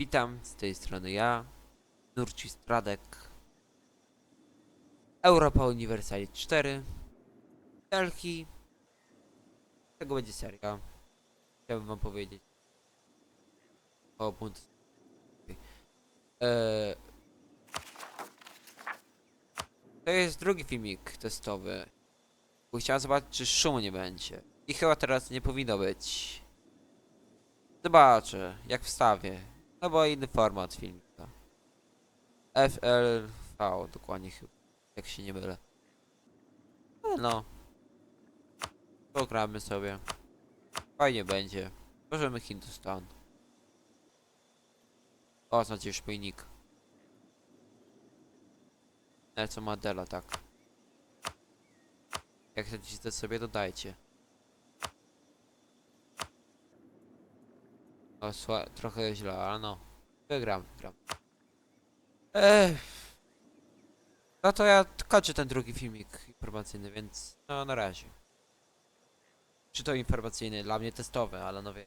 Witam, z tej strony ja, Nurci Stradek, Europa Universalis 4, Delki, tego będzie seria, chciałbym wam powiedzieć. O bunt. Eee, to jest drugi filmik testowy, chciałem zobaczyć czy szumu nie będzie. I chyba teraz nie powinno być. Zobaczę, jak wstawię. No bo inny format filmika. FLV dokładnie chyba, jak się nie mylę. No. Pogramy sobie. Fajnie będzie. Możemy Hindustan. O, znacie już mój nick. Nelson Mandela, tak. Jak chcecie sobie dodajcie. Trochę źle, ale no. Wygram, gram. Ech. No to ja kończę ten drugi filmik informacyjny, więc no na razie. Czy to informacyjny, dla mnie testowy, ale no wie.